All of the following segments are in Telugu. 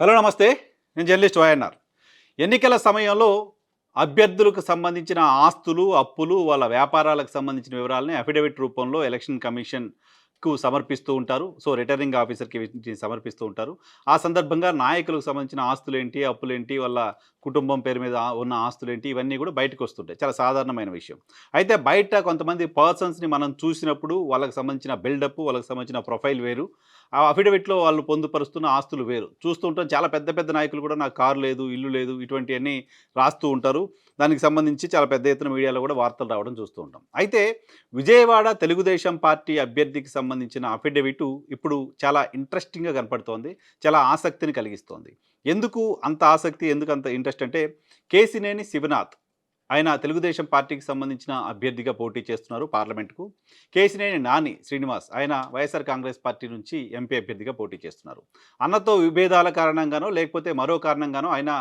హలో నమస్తే. నేను జర్నలిస్ట్ వైఎన్ఆర్ ఎన్నికల సమయంలో అభ్యర్థులకు సంబంధించిన ఆస్తులు అప్పులు వాళ్ళ వ్యాపారాలకు సంబంధించిన వివరాలని అఫిడవిట్ రూపంలో ఎలక్షన్ కమిషన్ కు సమర్పిస్తూ ఉంటారు. సో రిటర్నింగ్ ఆఫీసర్కి వీటిని సమర్పిస్తూ ఉంటారు. ఆ సందర్భంగా నాయకులకు సంబంధించిన ఆస్తులు ఏంటి వాళ్ళ కుటుంబం పేరు మీద ఉన్న ఆస్తులు ఏంటి ఇవన్నీ కూడా బయటకు వస్తుంటాయి. చాలా సాధారణమైన విషయం. అయితే బయట కొంతమంది పర్సన్స్ని మనం చూసినప్పుడు వాళ్ళకి సంబంధించిన బిల్డప్ వాళ్ళకి సంబంధించిన ప్రొఫైల్ వేరు. ఆ అఫిడవిట్లో వాళ్ళు పొందుపరుస్తున్న ఆస్తులు వేరు. చూస్తుంటాం చాలా పెద్ద పెద్ద నాయకులు కూడా నాకు కారు లేదు ఇల్లు లేదు ఇటువంటివన్నీ రాస్తూ ఉంటారు. దానికి సంబంధించి చాలా పెద్ద ఎత్తున మీడియాలో కూడా వార్తలు రావడం చూస్తూ ఉంటాం. అయితే విజయవాడ తెలుగుదేశం పార్టీ అభ్యర్థికి సంబంధించిన అఫిడవిట్ ఇప్పుడు చాలా ఇంట్రెస్టింగ్గా కనపడుతోంది. చాలా ఆసక్తిని కలిగిస్తోంది. ఎందుకు అంత ఆసక్తి ఎందుకు అంత ఇంట్రెస్ట్ అంటే కేసినేని శివనాథ్ ఆయన తెలుగుదేశం పార్టీకి సంబంధించిన అభ్యర్థిగా పోటీ చేస్తున్నారు పార్లమెంట్కు. కేసినేని నాని శ్రీనివాస్ ఆయన వైఎస్ఆర్ కాంగ్రెస్ పార్టీ నుంచి ఎంపీ అభ్యర్థిగా పోటీ చేస్తున్నారు. అన్నతో విభేదాల కారణంగానో లేకపోతే మరో కారణంగానో ఆయన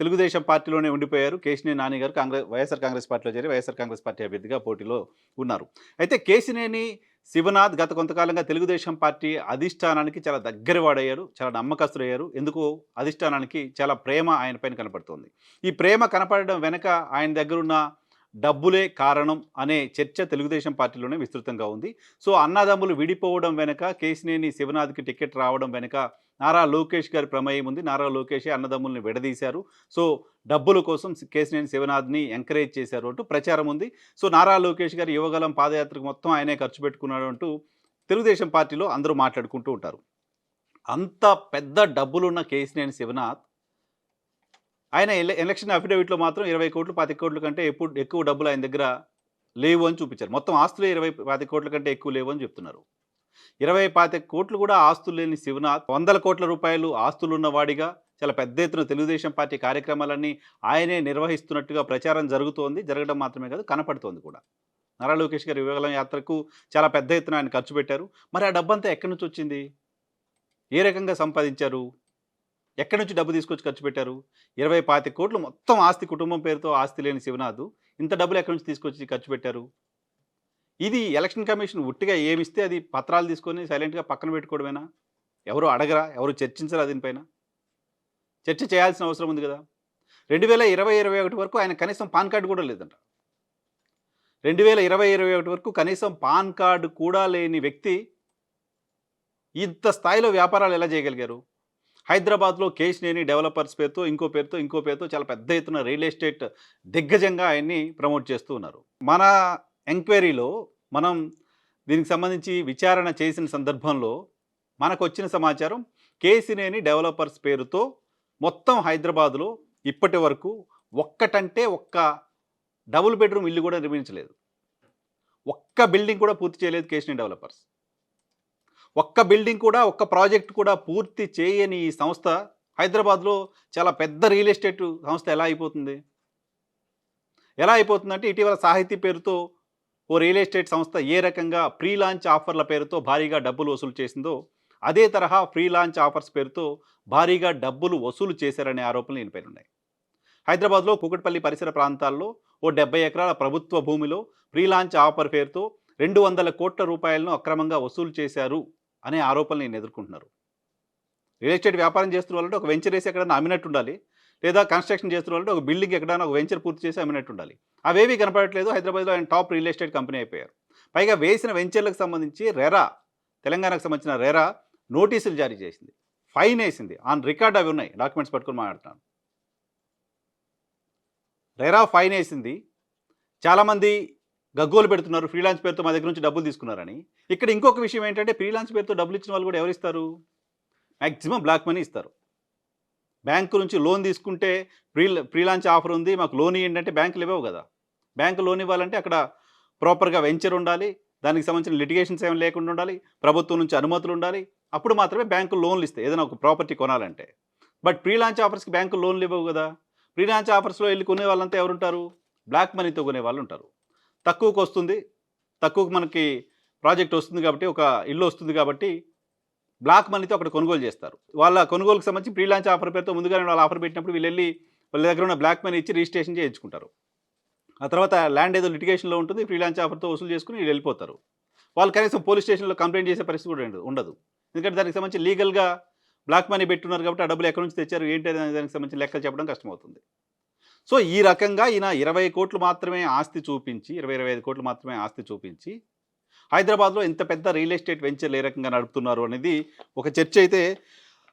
తెలుగుదేశం పార్టీలోనే ఉండిపోయారు. కేసినేని నాని గారు కాంగ్రెస్ వైఎస్ఆర్ కాంగ్రెస్ పార్టీలో చేరి వైఎస్ఆర్ కాంగ్రెస్ పార్టీ అభ్యర్థిగా పోటీలో ఉన్నారు. అయితే కేసినేని శివనాథ్ గత కొంతకాలంగా తెలుగుదేశం పార్టీ అధిష్టానానికి చాలా దగ్గరవాడయ్యారు చాలా నమ్మకస్తులయ్యారు. ఎందుకు? అధిష్టానానికి చాలా ప్రేమ ఆయన పైన కనపడుతుంది. ఈ ప్రేమ కనపడడం వెనక ఆయన దగ్గరున్న డబ్బులే కారణం అనే చర్చ తెలుగుదేశం పార్టీలోనే విస్తృతంగా ఉంది. సో అన్నదమ్ములు విడిపోవడం వెనక కేసినేని శివనాథ్కి టికెట్ రావడం వెనక నారా లోకేష్ గారి ప్రమేయం ఉంది. నారా లోకేషే అన్నదమ్ముల్ని విడదీశారు. సో డబ్బుల కోసం కేసినేని శివనాథ్ని ఎంకరేజ్ చేశారు అంటూ ప్రచారం ఉంది. సో నారా లోకేష్ గారు యువగలం పాదయాత్రకు మొత్తం ఆయనే ఖర్చు పెట్టుకున్నాడు అంటూ తెలుగుదేశం పార్టీలో అందరూ మాట్లాడుకుంటూ ఉంటారు. అంత పెద్ద డబ్బులున్న కేసినేని శివనాథ్ ఆయన ఎలక్షన్ అఫిడవిట్లో మాత్రం ఇరవై కోట్లు పది కోట్ల కంటే ఎప్పుడు ఎక్కువ డబ్బులు ఆయన దగ్గర లేవు అని చూపించారు. మొత్తం ఆస్తులు ఇరవై పది కోట్ల కంటే ఎక్కువ లేవు అని చెప్తున్నారు. ఇరవై పాతిక కోట్లు కూడా ఆస్తులు లేని శివనాథ్ వందల కోట్ల రూపాయలు ఆస్తులున్నవాడిగా చాలా పెద్ద ఎత్తున తెలుగుదేశం పార్టీ కార్యక్రమాలన్నీ ఆయనే నిర్వహిస్తున్నట్టుగా ప్రచారం జరుగుతోంది. జరగడం మాత్రమే కాదు కనపడుతోంది కూడా. నారా లోకేష్ గారి వివేకలం యాత్రకు చాలా పెద్ద ఎత్తున ఆయన ఖర్చు పెట్టారు. మరి ఆ డబ్బంతా ఎక్కడి నుంచి వచ్చింది? ఏ రకంగా సంపాదించారు? ఎక్కడి నుంచి డబ్బు తీసుకొచ్చి ఖర్చు పెట్టారు? ఇరవై పాతి కోట్లు మొత్తం ఆస్తి కుటుంబం పేరుతో ఆస్తి లేని శివనాథ్ ఇంత డబ్బులు ఎక్కడి నుంచి తీసుకొచ్చి ఖర్చు పెట్టారు? ఇది ఎలక్షన్ కమిషన్ ఉట్టిగా ఏమిస్తే అది పత్రాలు తీసుకొని సైలెంట్గా పక్కన పెట్టుకోవడమేనా? ఎవరు అడగరా? ఎవరు చర్చించరా దీనిపైన? చర్చ చేయాల్సిన అవసరం ఉంది కదా. రెండు వేల ఇరవై ఇరవై ఒకటి వరకు ఆయన కనీసం పాన్ కార్డు కూడా లేదంట. రెండు వేల ఇరవై ఇరవై ఒకటి వరకు కనీసం పాన్ కార్డు కూడా లేని వ్యక్తి ఇంత స్థాయిలో వ్యాపారాలు ఎలా చేయగలిగారు? హైదరాబాద్లో కేశినేని డెవలపర్స్ పేరుతో ఇంకో పేరుతో ఇంకో పేరుతో చాలా పెద్ద ఎత్తున రియల్ ఎస్టేట్ దిగ్గజంగా ఆయన్ని ప్రమోట్ చేస్తూ ఉన్నారు. మన ఎంక్వైరీలో మనం దీనికి సంబంధించి విచారణ చేసిన సందర్భంలో మనకు వచ్చిన సమాచారం కేసినేని డెవలపర్స్ పేరుతో మొత్తం హైదరాబాదులో ఇప్పటి వరకు ఒక్కటంటే ఒక్క డబుల్ బెడ్రూమ్ ఇల్లు కూడా నిర్మించలేదు. ఒక్క బిల్డింగ్ కూడా పూర్తి చేయలేదు కేసినేని డెవలపర్స్. ఒక్క బిల్డింగ్ కూడా ఒక్క ప్రాజెక్ట్ కూడా పూర్తి చేయని ఈ సంస్థ హైదరాబాద్లో చాలా పెద్ద రియల్ ఎస్టేట్ సంస్థ ఎలా అయిపోతుంది? ఎలా అయిపోతుందంటే ఇటీవల సాహితీ పేరుతో ఓ రియల్ ఎస్టేట్ సంస్థ ఏ రకంగా ప్రీ లాంచ్ ఆఫర్ల పేరుతో భారీగా డబ్బులు వసూలు చేసిందో అదే తరహా ఫ్రీ లాంచ్ ఆఫర్స్ పేరుతో భారీగా డబ్బులు వసూలు చేశారనే ఆరోపణలు ఈయనపై హైదరాబాద్లో కూకట్పల్లి పరిసర ప్రాంతాల్లో ఓ డెబ్బై ఎకరాల ప్రభుత్వ భూమిలో ప్రీ లాంచ్ ఆఫర్ పేరుతో రెండు వందల కోట్ల రూపాయలను అక్రమంగా వసూలు చేశారు అనే ఆరోపణలు నేను ఎదుర్కొంటున్నారు. రియల్ ఎస్టేట్ వ్యాపారం చేస్తున్న వాళ్ళంటే ఒక వెంచర్ వేసి ఎక్కడైనా అమ్మినట్టు ఉండాలి. లేదా కన్స్ట్రక్షన్ చేస్తున్న వాళ్ళు ఒక బిల్డింగ్ ఎక్కడైనా ఒక వెంచర్ పూర్తి చేసి అమ్మినట్టు ఉండాలి అవేవి కనపడట్లేదు. హైదరాబాద్లో ఆయన టాప్ రియల్ ఎస్టేట్ కంపెనీ అయిపోయారు. పైగా వేసిన వెంచర్లకు సంబంధించి రెరా తెలంగాణకు సంబంధించిన రెరా నోటీసులు జారీ చేసింది. ఫైన్ వేసింది. ఆన్ రికార్డ్ అవి ఉన్నాయి. డాక్యుమెంట్స్ పట్టుకుని మాట్లాడుతున్నాను. రెరా ఫైన్ వేసింది. చాలామంది గగ్గోలు పెడుతున్నారు. ఫ్రీలాన్స్ పేరుతో మా దగ్గర నుంచి డబ్బులు తీసుకున్నారని. ఇక్కడ ఇంకొక విషయం ఏంటంటే ఫ్రీలాన్స్ పేరుతో డబ్బులు ఇచ్చిన వాళ్ళు కూడా ఎవరు ఇస్తారు? మ్యాక్సిమం బ్లాక్ మనీ ఇస్తారు. బ్యాంకు నుంచి లోన్ తీసుకుంటే ఫ్రీ ఫ్రీలాంచ్ ఆఫర్ ఉంది. మాకు లోన్ ఇవ్వండి అంటే బ్యాంకులు ఇవ్వవు కదా. బ్యాంకు లోన్ ఇవ్వాలంటే అక్కడ ప్రాపర్గా వెంచర్ ఉండాలి. దానికి సంబంధించిన లిటిగేషన్స్ ఏమి లేకుండా ఉండాలి. ప్రభుత్వం నుంచి అనుమతులు ఉండాలి. అప్పుడు మాత్రమే బ్యాంకు లోన్లు ఇస్తాయి. ఏదైనా ఒక ప్రాపర్టీ కొనాలంటే. బట్ ప్రీ లాంచ్ ఆఫర్స్కి బ్యాంకు లోన్లు ఇవ్వవు కదా. ప్రీ లాంచ్ ఆఫర్స్లో వెళ్ళి కొనే వాళ్ళంతా ఎవరుంటారు? బ్లాక్ మనీతో కొనే వాళ్ళు ఉంటారు. తక్కువకు వస్తుంది. తక్కువకు మనకి ప్రాజెక్ట్ వస్తుంది కాబట్టి ఒక ఇల్లు వస్తుంది కాబట్టి బ్లాక్ మనీతో అక్కడ కొనుగోలు చేస్తారు. వాళ్ళ కొనుగోలుకు సంబంధించి ప్రీ లాంచ్ ఆఫర్ పేరుతో ముందుగానే వాళ్ళు ఆఫర్ పెట్టినప్పుడు వీళ్ళు వెళ్ళి వాళ్ళ దగ్గర ఉన్న బ్లాక్ మనీ ఇచ్చి రిజిస్ట్రేషన్ చేయించుకుంటారు. ఆ తర్వాత ల్యాండ్ ఏదో లిటిగేషన్లో ఉంటుంది ఫ్రీ లాంచ్ ఆఫర్తో వసూలు చేసుకుని వీళ్ళు వెళ్ళిపోతారు. వాళ్ళు కనీసం పోలీస్ స్టేషన్లో కంప్లైంట్ చేసే పరిస్థితి కూడా ఉండదు ఎందుకంటే దానికి సంబంధించి లీగల్గా బ్లాక్ మనీ పెట్టున్నారు కాబట్టి ఆ డబ్బులు ఎక్కడి నుంచి తెచ్చారు ఏంటి అనే దానికి సంబంధించి లెక్కలు చెప్పడం కష్టమవుతుంది. సో ఈ రకంగా ఈయన ఇరవై కోట్లు మాత్రమే ఆస్తి చూపించి ఇరవై ఇరవై ఐదు కోట్లు మాత్రమే ఆస్తి చూపించి హైదరాబాద్లో ఇంత పెద్ద రియల్ ఎస్టేట్ వెంచర్లు ఏ రకంగా నడుపుతున్నారు అనేది ఒక చర్చ అయితే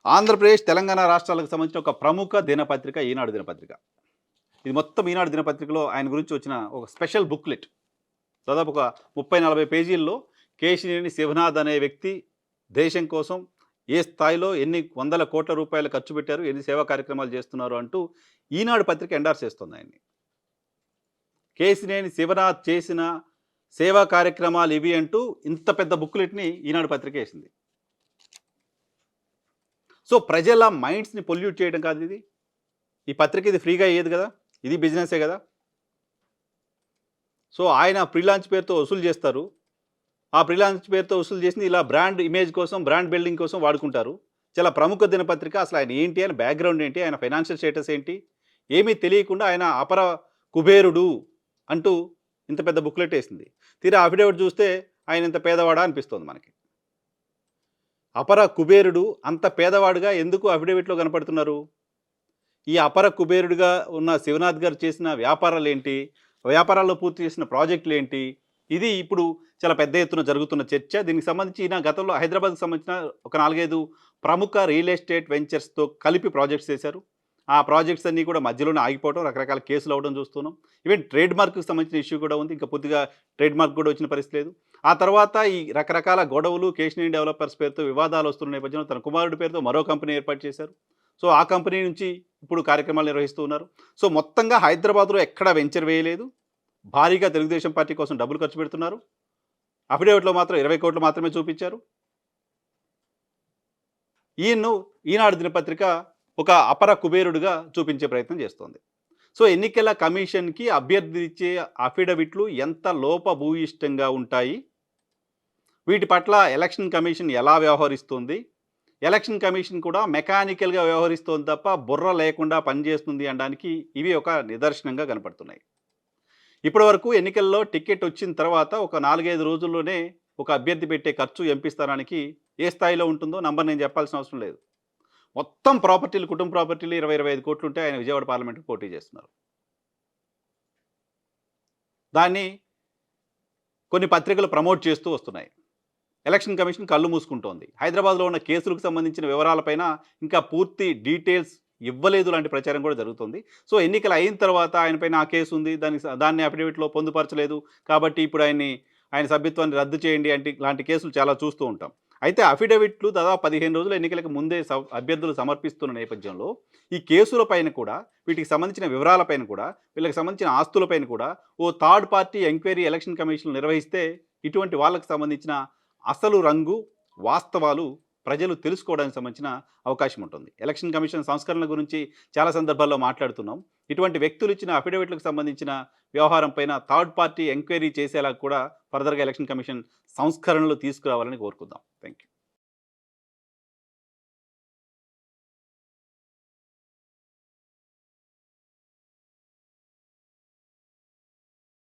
ఆంధ్రప్రదేశ్ తెలంగాణ రాష్ట్రాలకు సంబంధించిన ఒక ప్రముఖ దినపత్రిక ఈనాడు దినపత్రిక. ఇది మొత్తం ఈనాడు దినపత్రికలో ఆయన గురించి వచ్చిన ఒక స్పెషల్ బుక్లెట్. దాదాపు ఒక ముప్పై నలభై పేజీల్లో కేశినేని శివనాథ్ అనే వ్యక్తి దేశం కోసం ఏ స్థాయిలో ఎన్ని వందల కోట్ల రూపాయలు ఖర్చు పెట్టారు ఎన్ని సేవా కార్యక్రమాలు చేస్తున్నారు అంటూ ఈనాడు పత్రిక ఎండార్స్ చేస్తుంది ఆయన్ని. కేసినేని శివనాథ్ చేసిన సేవా కార్యక్రమాలు ఇవి అంటూ ఇంత పెద్ద బుక్లెట్ని ఈనాడు పత్రిక వేసింది. సో ప్రజల మైండ్స్ని పొల్యూట్ చేయడం కాదు ఇది. ఈ పత్రిక ఇది ఫ్రీగా అయ్యేది కదా. ఇది బిజినెసే కదా. సో ఆయన ప్రీలాంచ్ పేరుతో వసూలు చేస్తారు. ఆ ప్రీలాంచ్ పేరుతో వసూలు చేసింది ఇలా బ్రాండ్ ఇమేజ్ కోసం బ్రాండ్ బిల్డింగ్ కోసం వాడుకుంటారు. చాలా ప్రముఖ దినపత్రిక. అసలు ఆయన ఏంటి ఆయన బ్యాక్గ్రౌండ్ ఏంటి ఆయన ఫైనాన్షియల్ స్టేటస్ ఏంటి ఏమీ తెలియకుండా ఆయన అపర కుబేరుడు అంటూ ఇంత పెద్ద బుక్లెట్ వేసింది. తీరా అఫిడవిట్ చూస్తే ఆయన ఇంత పేదవాడా అనిపిస్తుంది మనకి. అపర కుబేరుడు అంత పేదవాడుగా ఎందుకు అఫిడవిట్లో కనపడుతున్నారు? ఈ అపర కుబేరుడిగా ఉన్న శివనాథ్ గారు చేసిన వ్యాపారాలు ఏంటి వ్యాపారాల్లో పూర్తి చేసిన ప్రాజెక్టులు ఏంటి ఇది ఇప్పుడు చాలా పెద్ద ఎత్తున జరుగుతున్న చర్చ. దీనికి సంబంధించి నా గతంలో హైదరాబాద్కి సంబంధించిన ఒక నాలుగైదు ప్రముఖ రియల్ ఎస్టేట్ వెంచర్స్తో కలిపి ప్రాజెక్ట్స్ చేశారు. ఆ ప్రాజెక్ట్స్ అన్నీ కూడా మధ్యలోనే ఆగిపోవడం రకరకాల కేసులు అవడం చూస్తున్నాం. ఈవెన్ ట్రేడ్ మార్క్కి సంబంధించిన ఇష్యూ కూడా ఉంది. ఇంకా పూర్తిగా ట్రేడ్ మార్క్ కూడా వచ్చిన పరిస్థితి లేదు. ఆ తర్వాత ఈ రకరకాల గొడవలు కేశినేని డెవలపర్స్ పేరుతో వివాదాలు వస్తున్న నేపథ్యంలో తన కుమారుడి పేరుతో మరో కంపెనీ ఏర్పాటు చేశారు. సో ఆ కంపెనీ నుంచి ఇప్పుడు కార్యక్రమాలు నిర్వహిస్తూ ఉన్నారు. సో మొత్తంగా హైదరాబాద్లో ఎక్కడా వెంచర్ వేయలేదు. భారీగా తెలుగుదేశం పార్టీ కోసం డబ్బులు ఖర్చు పెడుతున్నారు. అఫిడేవిట్లో మాత్రం ఇరవై కోట్లు మాత్రమే చూపించారు. ఈయన్ను ఈనాడు దినపత్రిక ఒక అపర కుబేరుడుగా చూపించే ప్రయత్నం చేస్తోంది. సో ఎన్నికల కమిషన్కి అభ్యర్థి ఇచ్చే అఫిడవిట్లు ఎంత లోపభూయిష్టంగా ఉంటాయి? వీటి పట్ల ఎలక్షన్ కమిషన్ ఎలా వ్యవహరిస్తుంది? ఎలక్షన్ కమిషన్ కూడా మెకానికల్గా వ్యవహరిస్తోంది తప్ప బుర్ర లేకుండా పనిచేస్తుంది అనడానికి ఇవి ఒక నిదర్శనంగా కనపడుతున్నాయి. ఇప్పటి వరకు ఎన్నికల్లో టికెట్ వచ్చిన తర్వాత ఒక నాలుగైదు రోజుల్లోనే ఒక అభ్యర్థి పెట్టే ఖర్చు ఎంపీ స్థానానికి ఏ స్థాయిలో ఉంటుందో నంబర్ నేను చెప్పాల్సిన అవసరం లేదు. మొత్తం ప్రాపర్టీలు కుటుంబ ప్రాపర్టీలు ఇరవై ఇరవై ఐదు కోట్లు ఉంటే ఆయన విజయవాడ పార్లమెంట్కి పోటీ చేస్తున్నారు. దాన్ని కొన్ని పత్రికలు ప్రమోట్ చేస్తూ వస్తున్నాయి. ఎలక్షన్ కమిషన్ కళ్ళు మూసుకుంటోంది. హైదరాబాద్లో ఉన్న కేసులకు సంబంధించిన వివరాలపైన ఇంకా పూర్తి డీటెయిల్స్ ఇవ్వలేదు లాంటి ప్రచారం కూడా జరుగుతుంది. సో ఎన్నికలు అయిన తర్వాత ఆయనపైన ఆ కేసు ఉంది. దాని దాన్ని అఫిడవిట్లో పొందుపరచలేదు. కాబట్టి ఇప్పుడు ఆయన్ని ఆయన సభ్యత్వాన్ని రద్దు చేయండి అంటే లాంటి కేసులు చాలా చూస్తూ ఉంటాం. అయితే అఫిడవిట్లు దాదాపు పదిహేను రోజుల ఎన్నికలకు ముందే అభ్యర్థులు సమర్పిస్తున్న నేపథ్యంలో ఈ కేసులపైన కూడా వీటికి సంబంధించిన వివరాలపైన కూడా వీళ్ళకి సంబంధించిన ఆస్తులపైన కూడా ఓ third party enquiry election commission నిర్వహిస్తే ఇటువంటి వాళ్ళకి సంబంధించిన అసలు రంగు వాస్తవాలు ప్రజలు తెలుసుకోవడానికి సంబంధించిన అవకాశం ఉంటుంది. ఎలక్షన్ కమిషన్ సంస్కరణల గురించి చాలా సందర్భాల్లో మాట్లాడుతున్నాం. ఇటువంటి వ్యక్తులు ఇచ్చిన అఫిడవిట్లకు సంబంధించిన వ్యవహారం పైన థర్డ్ పార్టీ ఎంక్వైరీ చేసేలా కూడా ఫర్దర్గా ఎలక్షన్ కమిషన్ సంస్కరణలు తీసుకురావాలని కోరుకుందాం. Thank you